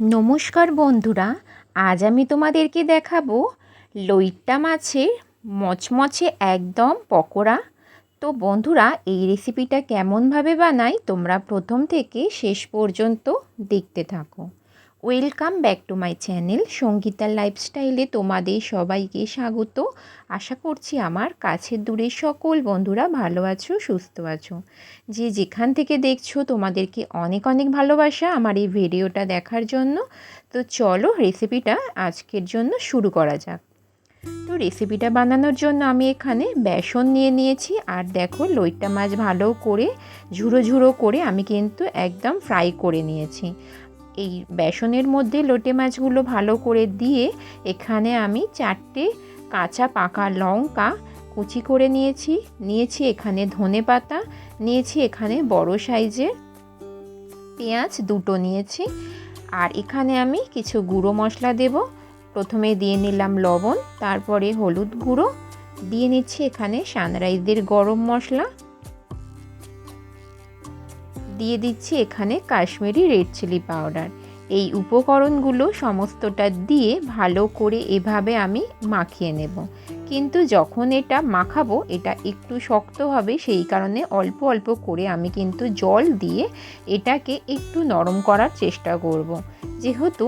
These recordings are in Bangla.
নমস্কার বন্ধুরা, আজ আমি তোমাদেরকে দেখাবো লইট্টা মাছের মচমচে একদম পকোড়া। তো বন্ধুরা, এই রেসিপিটা কেমনভাবে বানাই তোমরা প্রথম থেকে শেষ পর্যন্ত দেখতে থাকো। Welcome back to my channel সঙ্গীতার লাইফস্টাইলে তোমাদের সবাইকে স্বাগত। আশা করছি আমার কাছের দূরে সকল বন্ধুরা ভালো আছো, সুস্থ আছো। যে যেখান থেকে দেখছ তোমাদেরকে অনেক অনেক ভালোবাসা আমার এই ভিডিওটা দেখার জন্য। তো চলো রেসিপিটা আজকের জন্য শুরু করা যাক। তো রেসিপিটা বানানোর জন্য আমি এখানে বেসন নিয়ে নিয়েছি আর দেখো লইট্টা মাছ ভালো করে ঝুড়ো ঝুড়ো করে আমি কিন্তু একদম ফ্রাই করে নিয়েছি। এই বেসনের মধ্যে লোটে মাছগুলো ভালো করে দিয়ে এখানে আমি চারটে কাঁচা পাকা লঙ্কা কুচি করে নিয়েছি। নিয়েছি এখানে ধনে পাতা, নিয়েছি এখানে বড় সাইজের পেঁয়াজ দুটো নিয়েছি। আর এখানে আমি কিছু গুঁড়ো মশলা দেব। প্রথমে দিয়ে নিলাম লবণ, তারপরে হলুদ গুঁড়ো। দিয়ে নিচ্ছি এখানে সানরাইজের গরম মশলা। দিয়ে দিচ্ছি এখানে কাশ্মীরি রেড চিলি পাউডার এই উপকরণগুলো সমস্তটা দিয়ে ভালো করে এভাবে আমি মাখিয়ে নেব কিন্তু যখন এটা মাখাবো, এটা একটু শক্ত হবে, সেই কারণে অল্প অল্প করে আমি কিন্তু জল দিয়ে এটাকে একটু নরম করার চেষ্টা করব। যেহেতু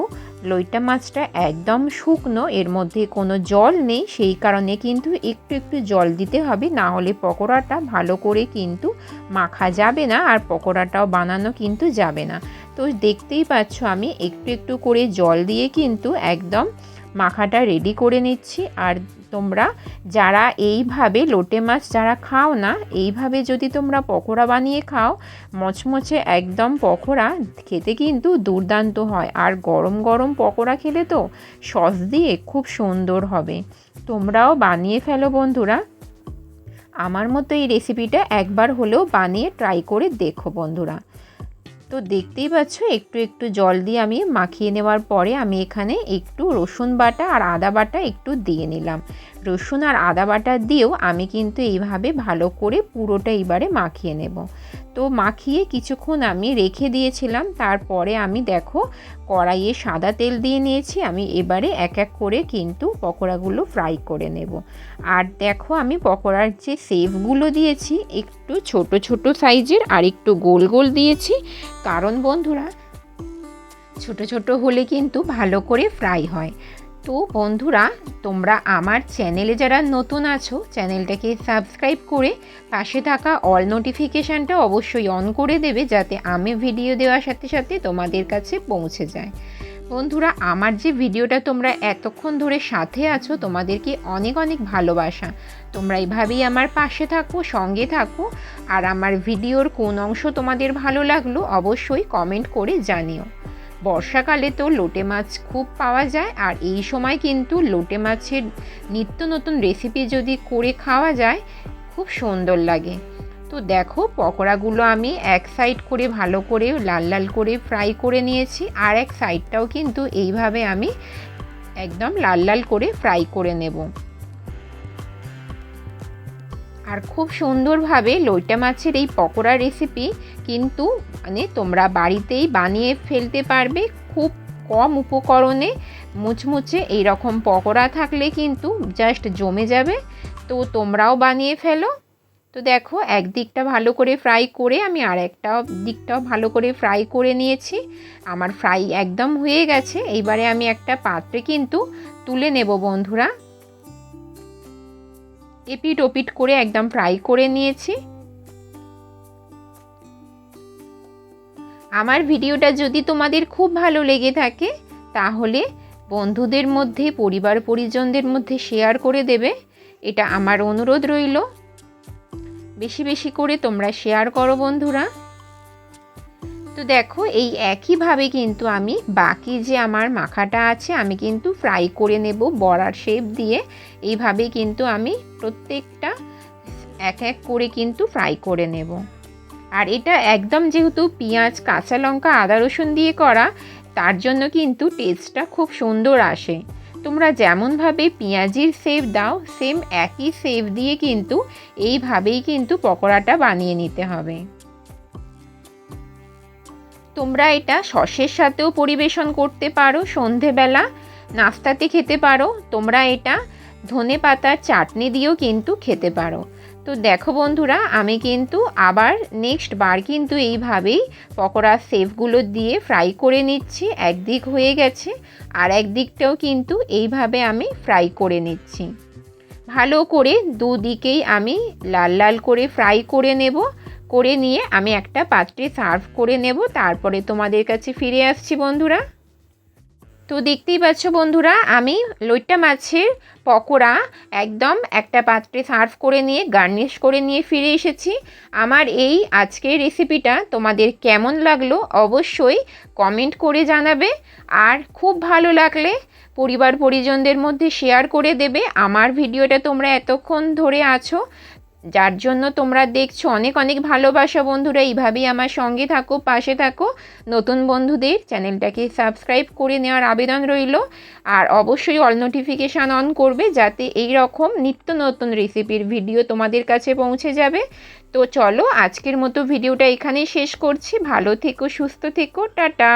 লইটা মাছটা একদম শুকনো, এর মধ্যে কোনো জল নেই, সেই কারণে কিন্তু একটু একটু জল দিতে হবে, না হলে পকোড়াটা ভালো করে কিন্তু মাখা যাবে না আর পকোড়াটাও বানানো কিন্তু যাবে না। তো দেখতেই পাচ্ছ আমি একটু একটু করে জল দিয়ে কিন্তু একদম মাখাটা রেডি করে নিচ্ছি। আর তোমরা যারা এইভাবে লোটে মাছ যারা খাও না, এইভাবে যদি তোমরা পকোড়া বানিয়ে খাও, মচমচে একদম পকোড়া খেতে কিন্তু দুর্দান্ত হয়। আর গরম গরম পকোড়া খেলে তো সস দিয়ে খুব সুন্দর হবে। তোমরাও বানিয়ে ফেলো বন্ধুরা। আমার মতো এই রেসিপিটা একবার হলেও বানিয়ে ট্রাই করে দেখো বন্ধুরা। তো দেখতেই পাচ্ছ, একটু একটু জল দিয়ে আমি মাখিয়ে নেওয়ার পরে আমি এখানে একটু রসুন বাটা আর আদা বাটা একটু দিয়ে নিলাম। রসুন আর আদা বাটা দিয়েও আমি কিন্তু এইভাবে ভালো করে পুরোটা এবারে মাখিয়ে নেব। তো মাখিয়ে কিছুক্ষণ আমি রেখে দিয়েছিলাম। তারপরে আমি দেখো কড়াইয়ে সাদা তেল দিয়ে নিয়েছি। আমি এবারে এক এক করে কিন্তু পকোড়াগুলো ফ্রাই করে নেব। আর দেখো আমি পকোড়ার যে সেভগুলো দিয়েছি, একটু ছোট ছোট সাইজের আর একটু গোল গোল দিয়েছি। কারণ বন্ধুরা, ছোট ছোট হলে কিন্তু ভালো করে ফ্রাই হয়। তো বন্ধুরা, তোমরা আমার চ্যানেলে যারা নতুন আছো, চ্যানেলটাকে সাবস্ক্রাইব করে পাশে থাকা অল নোটিফিকেশানটা অবশ্যই অন করে দেবে যাতে আমি ভিডিও দেওয়ার সাথে সাথে তোমাদের কাছে পৌঁছে যায়। বন্ধুরা, আমার যে ভিডিওটা তোমরা এতক্ষণ ধরে সাথে আছো, তোমাদেরকে অনেক অনেক ভালোবাসা। তোমরা এইভাবেই আমার পাশে থাকো, সঙ্গে থাকো, আর আমার ভিডিওর কোন অংশ তোমাদের ভালো লাগল অবশ্যই কমেন্ট করে জানিও। বর্ষাকালে তো লোটে মাছ খুব পাওয়া যায়, আর এই সময় কিন্তু লোটে মাছের নিত্য নতুন রেসিপি যদি করে খাওয়া যায়, খুব সুন্দর লাগে। তো দেখো, পকোড়াগুলো আমি এক সাইড করে ভালো করে লাল লাল করে ফ্রাই করে নিয়েছি, আর এক সাইডটাও কিন্তু এইভাবে আমি একদম লাল লাল করে ফ্রাই করে নেব। আর খুব সুন্দরভাবে লইটা মাছের এই পকোড়া রেসিপি কিন্তু মানে তোমরা বাড়িতেই বানিয়ে ফেলতে পারবে। খুব কম উপকরণে মুচমুচে এইরকম পকোড়া থাকলে কিন্তু জাস্ট জমে যাবে। তো তোমরাও বানিয়ে ফেলো। তো দেখো, একদিকটা ভালো করে ফ্রাই করে আমি আর একটা দিকটাও ভালো করে ফ্রাই করে নিয়েছি। আমার ফ্রাই একদম হয়ে গেছে। এইবারে আমি একটা পাত্রে কিন্তু তুলে নেব বন্ধুরা। এপিট ওপিট করে একদম ফ্রাই করে নিয়েছি। আমার ভিডিওটা যদি তোমাদের খুব ভালো লেগে থাকে, তাহলে বন্ধুদের মধ্যে, পরিবার পরিজনদের মধ্যে শেয়ার করে দেবে। এটা আমার অনুরোধ রইল। বেশি বেশি করে তোমরা শেয়ার করো বন্ধুরা। তো দেখো, এই একইভাবে কিন্তু আমি বাকি যে আমার মাখাটা আছে, আমি কিন্তু ফ্রাই করে নেব বড়ার শেপ দিয়ে। এইভাবে কিন্তু আমি প্রত্যেকটা এক এক করে কিন্তু ফ্রাই করে নেব। আর এটা একদম যেহেতু পেঁয়াজ, কাঁচা লঙ্কা, আদা রসুন দিয়ে করা, তার জন্য কিন্তু টেস্টটা খুব সুন্দর আসে। তোমরা যেমনভাবে পেঁয়াজির সেভ দাও সেম একই সেভ দিয়ে কিন্তু এইভাবেই কিন্তু পকোড়াটা বানিয়ে নিতে হবে। তোমরা এটা সসের সাথেও পরিবেশন করতে পারো, সন্ধেবেলা নাস্তাতে খেতে পারো, তোমরা এটা ধনে পাতার চাটনি দিয়েও কিন্তু খেতে পারো। তো দেখো বন্ধুরা, আমি কিন্তু আবার নেক্সট বার কিন্তু এইভাবেই পকোড়ার সেফগুলো দিয়ে ফ্রাই করে নিচ্ছি, একদিক হয়ে গেছে আর একদিকটাও কিন্তু এইভাবে আমি ফ্রাই করে নিচ্ছি। ভালো করে দুদিকেই আমি লাল লাল করে ফ্রাই করে নেব। করে নিয়ে আমি একটা পাত্রে সার্ভ করে নেব, তারপরে তোমাদের কাছে ফিরে আসছি বন্ধুরা। তো দেখতেই পাচ্ছ বন্ধুরা, আমি লইট্টা মাছের পকোড়া একদম একটা পাত্রে সার্ভ করে নিয়ে, গার্নিশ করে নিয়ে ফিরে এসেছি। আমার এই আজকের রেসিপিটা তোমাদের কেমন লাগল অবশ্যই কমেন্ট করে জানাবে, আর খুব ভালো লাগলে পরিবার পরিজনদের মধ্যে শেয়ার করে দেবে। আমার ভিডিওটা তোমরা এতক্ষণ ধরে আছো যার জন্য তোমরা দেখছ অনেক অনেক ভালোবাসা বন্ধুরা। এইভাবেই আমার সঙ্গে থাকো, পাশে থাকো। নতুন বন্ধুদের চ্যানেলটাকে সাবস্ক্রাইব করে নেওয়ার আবেদন রইল। আর অবশ্যই অল নোটিফিকেশান অন করবে যাতে এই রকম নিত্য নতুন রেসিপির ভিডিও তোমাদের কাছে পৌঁছে যাবে। তো চলো, আজকের মতো ভিডিওটা এখানেই শেষ করছি। ভালো থেকো, সুস্থ থেকো। টাটা!